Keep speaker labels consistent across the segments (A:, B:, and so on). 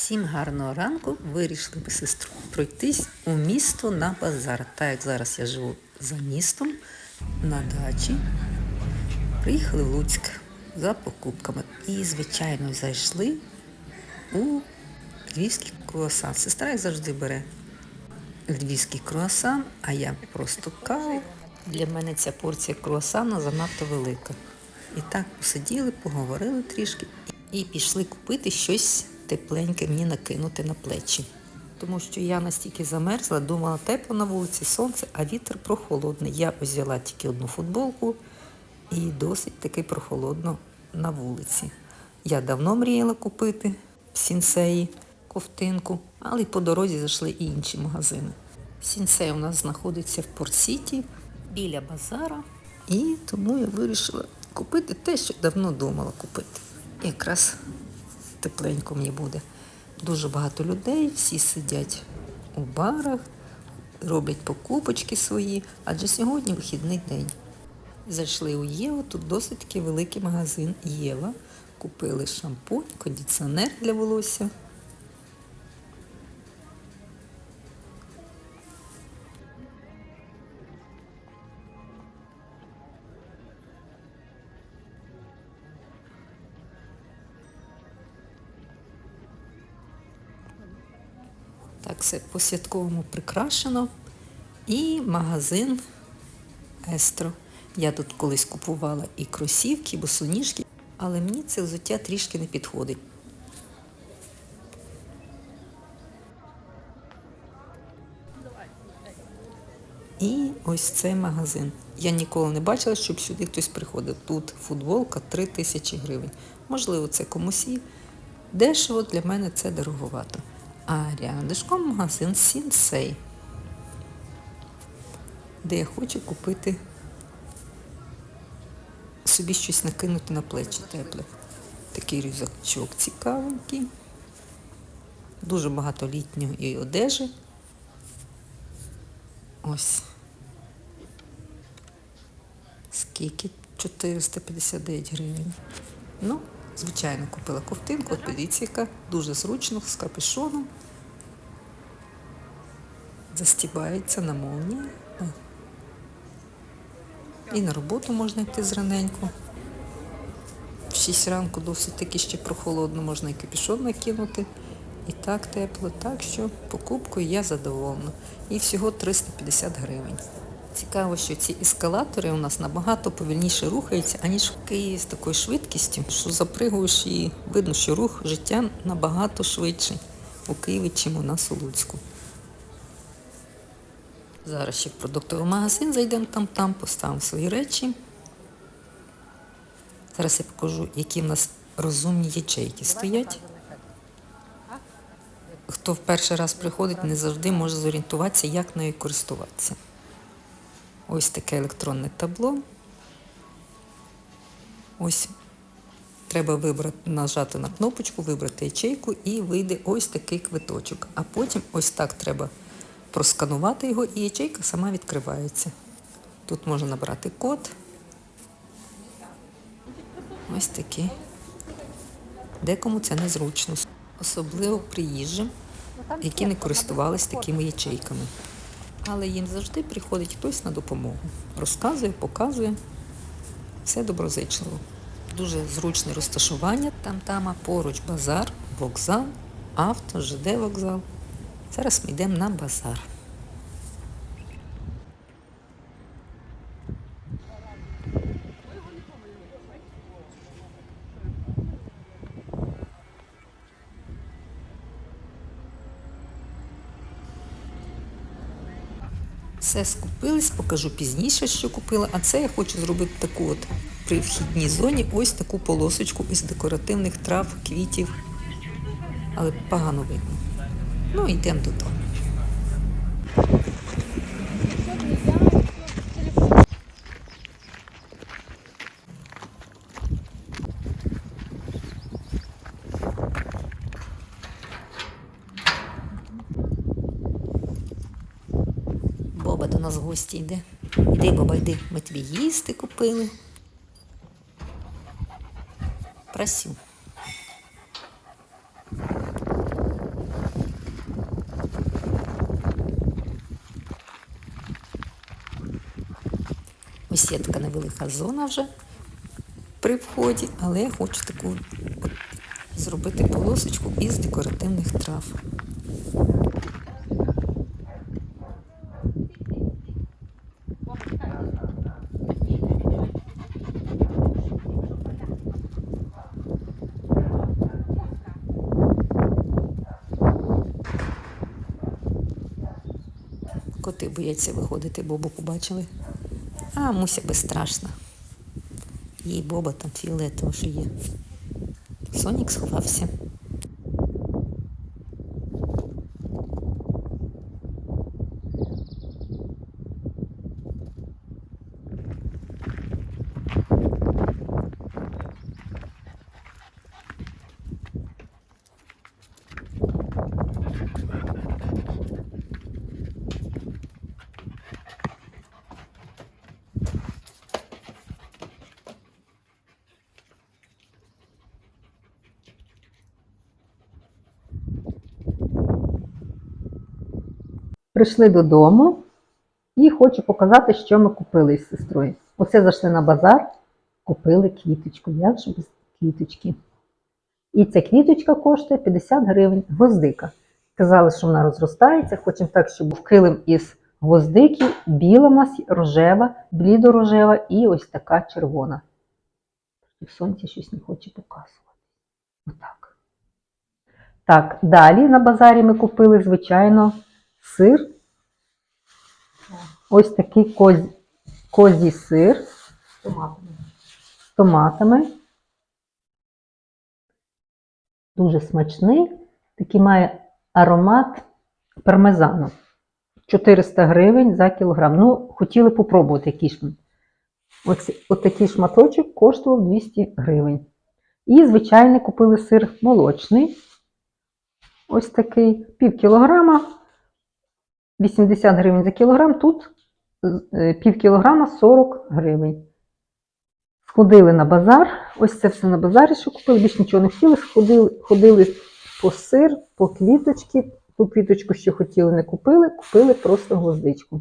A: Всім гарного ранку. Вирішили ми сестру пройтись у місто на базар. Так як зараз я живу за містом на дачі. Приїхали в Луцьк за покупками. І, звичайно, зайшли у львівський круасан. Сестра, як завжди, бере львівський круасан, а я просто каву. Для мене ця порція круасана занадто велика. І так посиділи, поговорили трішки і пішли купити щось тепленьке мені накинути на плечі. Тому що я настільки замерзла, думала, тепло на вулиці, сонце, а вітер прохолодний. Я взяла тільки одну футболку і досить таки прохолодно на вулиці. Я давно мріяла купити в сінсеї ковтинку, але й по дорозі зайшли і інші магазини. Сінсей у нас знаходиться в Порт-Сіті біля базара, і тому я вирішила купити те, що давно думала купити. Якраз тепленько мені буде. Дуже багато людей, всі сидять у барах, роблять покупочки свої, адже сьогодні вихідний день. Зайшли у Єву, тут досить великий магазин Єва. Купили шампунь, кондиціонер для волосся. Так, все по-святковому прикрашено. І магазин Естро. Я тут колись купувала і кросівки, і босоніжки, але мені це взуття трішки не підходить. І ось цей магазин. Я ніколи не бачила, щоб сюди хтось приходив. Тут футболка 3 тисячі гривень. Можливо, це комусь і дешево, для мене це дороговато. А рядышком магазин Сінсей, де я хочу купити собі щось накинути на плечі тепле. Такий рюкзачок цікавенький. Дуже багато літньої одежі. Ось. Скільки? 459 гривень. Ну, звичайно, купила ковтинку, от подивіться, яка дуже зручно, з капюшоном. Застібається на молнії. І на роботу можна йти зраненько. В 6 ранку досить таки ще прохолодно, можна і капюшон накинути. І так тепло, так що покупкою я задоволена. І всього 350 гривень. Цікаво, що ці ескалатори у нас набагато повільніше рухаються, аніж в Києві з такою швидкістю, що запригуєш і видно, що рух життя набагато швидший у Києві, чим у нас у Луцьку. Зараз ще в продуктовий магазин зайдемо там-там, поставимо свої речі. Зараз я покажу, які в нас розумні ячейки стоять. Хто в перший раз приходить, не завжди може зорієнтуватися, як нею користуватися. Ось таке електронне табло. Ось треба вибрати, нажати на кнопочку, вибрати ячейку і вийде ось такий квиточок. А потім ось так треба просканувати його, і ячейка сама відкривається. Тут можна набрати код. Ось такий. Декому це незручно. Особливо приїжджим, які не користувались такими ячейками. Але їм завжди приходить хтось на допомогу. Розказує, показує. Все доброзичливо. Дуже зручне розташування. Там тама поруч базар, вокзал, авто, ЖД вокзал. Зараз ми йдемо на базар. Все скупились, покажу пізніше, що купила. А це я хочу зробити таку от при вхідній зоні ось таку полосочку із декоративних трав, квітів. Але погано видно. Ну, йдемо додому. нас гості йде. Іди, баба, йди, ми тобі їсти купили. Просю. Ось є така невелика зона вже при вході, але я хочу таку от, зробити полосочку із декоративних трав. Бояться виходити, Бобу побачили. А Муся безстрашна. Їй Боба там фіолетово що є. Сонік сховався.
B: Прийшли додому і хочу показати, що ми купили із сестрою. Оце зайшли на базар, купили квіточку. Як же без квіточки? І ця квіточка коштує 50 гривень гвоздика. Казали, що вона розростається. Хочемо так, щоб був килим із гвоздики, біла в нас, рожева, блідорожева і ось така червона. В сонці щось не хоче показувати. Отак. Так, далі на базарі ми купили, звичайно, сир. Ось такий коз... козій сир
A: з томатами.
B: з томатами. Дуже смачний. Такий має аромат пармезану. 400 гривень за кілограм. Ну, хотіли попробувати який ж. Ось, от такий шматочок коштував 200 гривень. І, звичайно, купили сир молочний. Ось такий пів кілограма, 80 гривень за кілограм. Тут е, пів кілограма 40 гривень. Сходили на базар. Ось це все на базарі, що купили, більш нічого не хотіли. Сходили, ходили по сир, по квіточки. Ту квіточку, що хотіли, не купили, купили просто гвоздичку.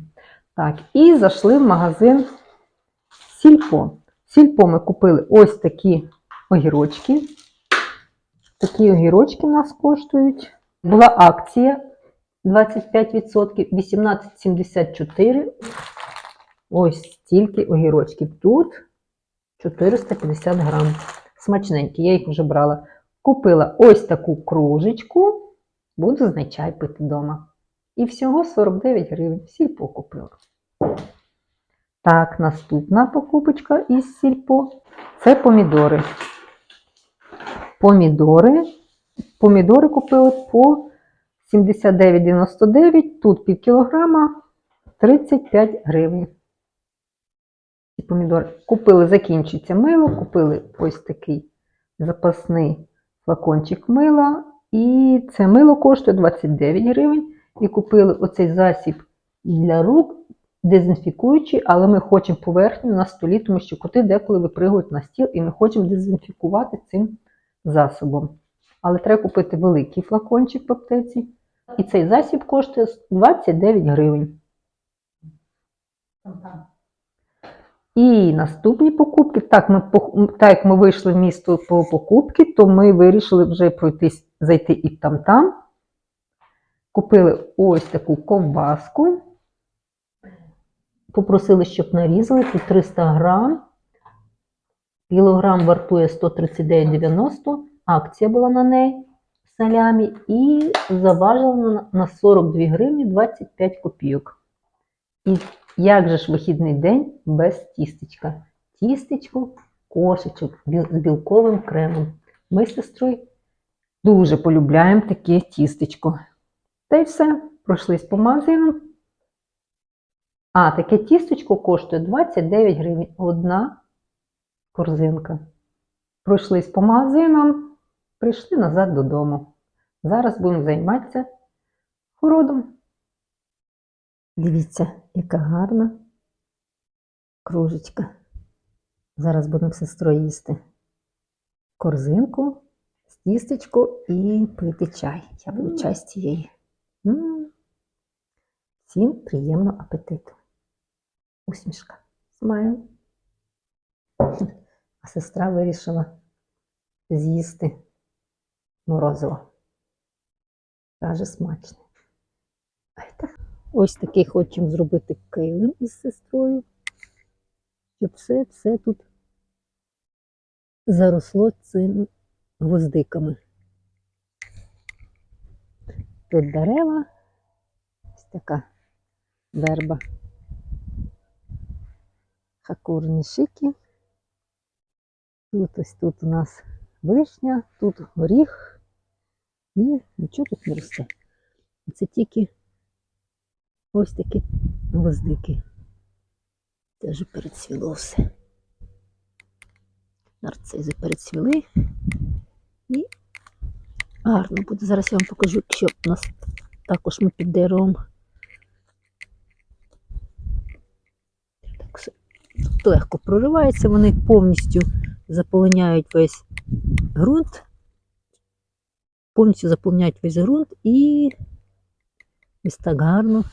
B: Так, і зайшли в магазин Сільпо. Сільпо ми купили ось такі огірочки. Такі огірочки в нас коштують. Була акція 25%, 18,74. Ось стільки огірочків. Тут 450 грам. Смачненькі, я їх вже брала. Купила ось таку кружечку. Буду з чай пити вдома. І всього 49 гривень. Сільпо купила. Так, наступна покупочка із сільпо. Це помідори. Помідори. Помідори купили по 79,99. Тут пів кілограма 35 гривень. Ці помідори. Купили, закінчиться мило, купили ось такий запасний флакончик мила. І це мило коштує 29 гривень. І купили оцей засіб для рук, дезінфікуючий, але ми хочемо поверхню на столі, тому що коти деколи випригують на стіл, і ми хочемо дезінфікувати цим засобом. Але треба купити великий флакончик в аптеці. І цей засіб коштує 29 гривень. І наступні покупки. Так, ми, так як ми вийшли в місто по покупки, то ми вирішили вже пройтись, зайти і там-там. Купили ось таку ковбаску. Попросили, щоб нарізали. Тут 300 грам. Кілограм вартує 139,90. Акція була на неї салямі. І заважила на- на 42 гривні 25 копійок. І як же ж вихідний день без тістечка? Тістечко, кошечок з білковим кремом. Ми з сестрою дуже полюбляємо таке тістечко. Та й все, пройшлись по магазинам. А, таке тістечко коштує 29 гривень. Одна корзинка. Пройшлись по магазинам, прийшли назад додому. Зараз будемо займатися городом. Дивіться, яка гарна кружечка. Зараз будемо сестрою їсти корзинку, тістечко і пити чай. Я буду чай з цієї. М. Всім приємного апетиту. Усмішка. Смайл. А сестра вирішила з'їсти морозиво. Каже, смачне. Ось такий хочемо зробити килим із сестрою, щоб все, все тут заросло цими гвоздиками. Тут дерева, ось така верба. Хакурні шики. Тут ось тут у нас вишня, тут горіх. І нічого тут не росте. Це тільки ось такі гвоздики. Вже перецвіло все. Нарцизи перецвіли. І гарно буде. Зараз я вам покажу, якщо у нас також ми під деревом. Так. Тут легко проривається, вони повністю заполоняють весь ґрунт, повністю заповняють весь ґрунт і ось так гарно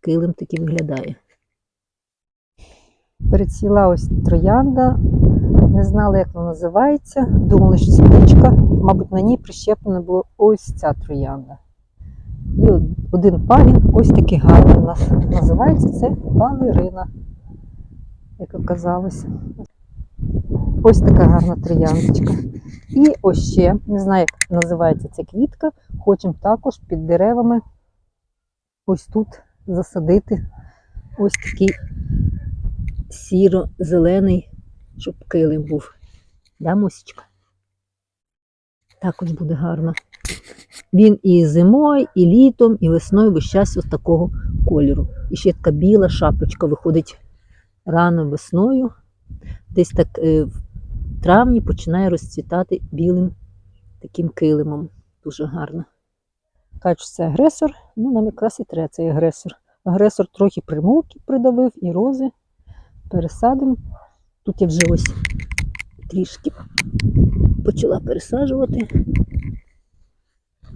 B: килим такий виглядає. Перецвіла ось троянда, не знала, як вона називається. Думала, що кучка. Мабуть, на ній прищеплена була ось ця троянда. І один пагін ось такий гарний у нас називається це балерина, як оказалося. Ось така гарна трояндочка. І ось ще, не знаю, як називається ця квітка, хочемо також під деревами ось тут засадити ось такий сіро-зелений, щоб килим був. Да, Мосічка? Також буде гарно. Він і зимою, і літом, і весною весь час ось такого кольору. І ще така біла шапочка виходить рано весною. Десь так е, травні починає розцвітати білим таким килимом. Дуже гарно. Кажуть, це агресор, ну нам якраз і треба цей агресор. Агресор трохи примулки придавив і рози. Пересадимо. Тут я вже ось трішки почала пересаджувати.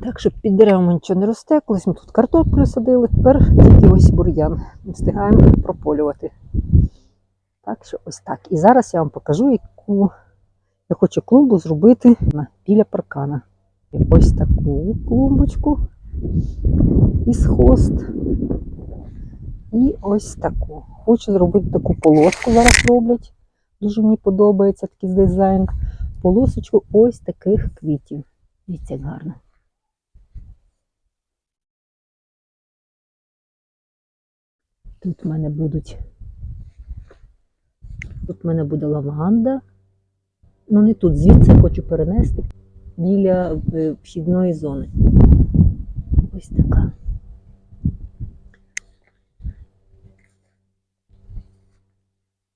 B: Так, щоб під деревами нічого не росте. Колись ми тут картоплю садили, тепер тільки ось бур'ян. Встигаємо прополювати. Так що ось так. І зараз я вам покажу, яку я хочу клумбу зробити біля паркана. Ось таку клумбочку із хост. І ось таку. Хочу зробити таку полоску, зараз роблять. Дуже мені подобається такий дизайн. Полосочку ось таких квітів. Дивіться, як гарно. Тут в мене будуть. Тут в мене буде лаванда. Ну не тут, звідси хочу перенести біля е, вхідної зони. Ось така.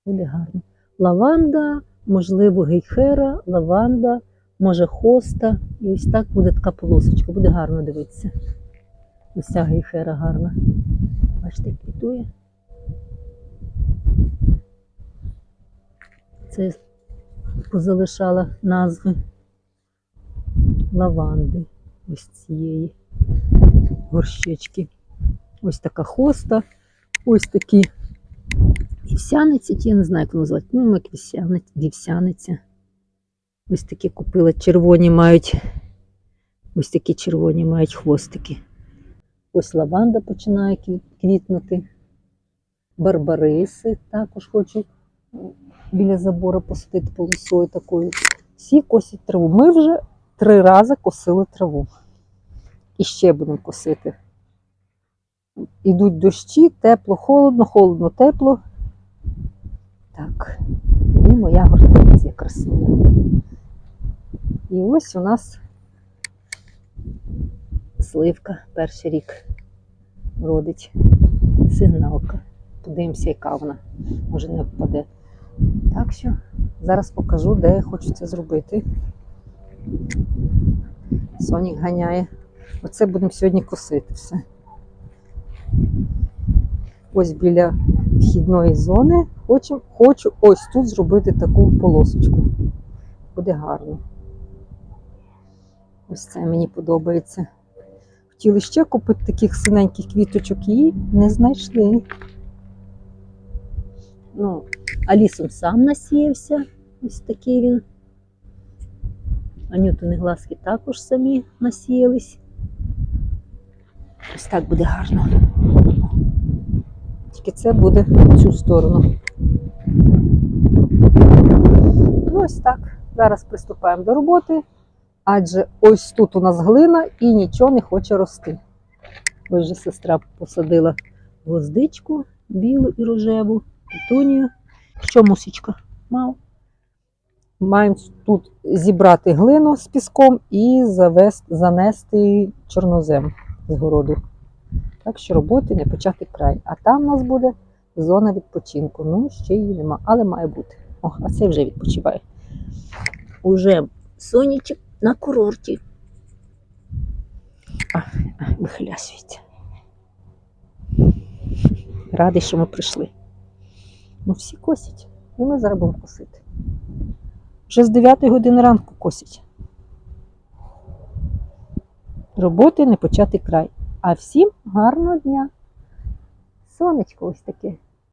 B: Буде гарно. Лаванда, можливо, гейхера, лаванда, може хоста. І ось так буде така полосочка. Буде гарно дивитися. Ось ця гейхера гарна. Бачите, квітує. Це позалишала назви лаванди ось цієї горщички. Ось така хоста, ось такі вівсяниці, я не знаю, як назвати, ну, як вівсяниця. Ось такі купила, червоні мають, ось такі червоні мають хвостики. Ось лаванда починає квітнути. Барбариси також хочу біля забору посадити полосою такою. Всі косять траву. Ми вже три рази косили траву. І ще будемо косити. Ідуть дощі, тепло, холодно, холодно, тепло. Так. І моя гортензія красива. І ось у нас сливка перший рік родить. Сигналка. Подивимося, яка вона. Може не впаде. Так що зараз покажу, де хочу це зробити. Сонік ганяє. Оце будемо сьогодні косити все. Ось біля вхідної зони хочу, хочу ось тут зробити таку полосочку. Буде гарно. Ось це мені подобається. Хотіли ще купити таких синеньких квіточок і не знайшли. Ну, а лісом сам насіявся. Ось такий він. Анютини глазки також самі насіялись. Ось так буде гарно. Тільки це буде в цю сторону. Ну, ось так. Зараз приступаємо до роботи, адже ось тут у нас глина і нічого не хоче рости. Ось же сестра посадила гвоздичку білу і рожеву, петунію. Що мусічка? Мав. Маємо тут зібрати глину з піском і завести, занести чорнозем з городу. Так що роботи не почати край. А там у нас буде зона відпочинку. Ну, ще її нема, але має бути. О, а цей вже відпочиває. Уже сонячок на курорті. А. Радий, що ми прийшли. Ну, всі косять. І ми зараз будемо косити. Вже з 9 години ранку косять. Роботи не почати край. А всім гарного дня. Сонечко ось таке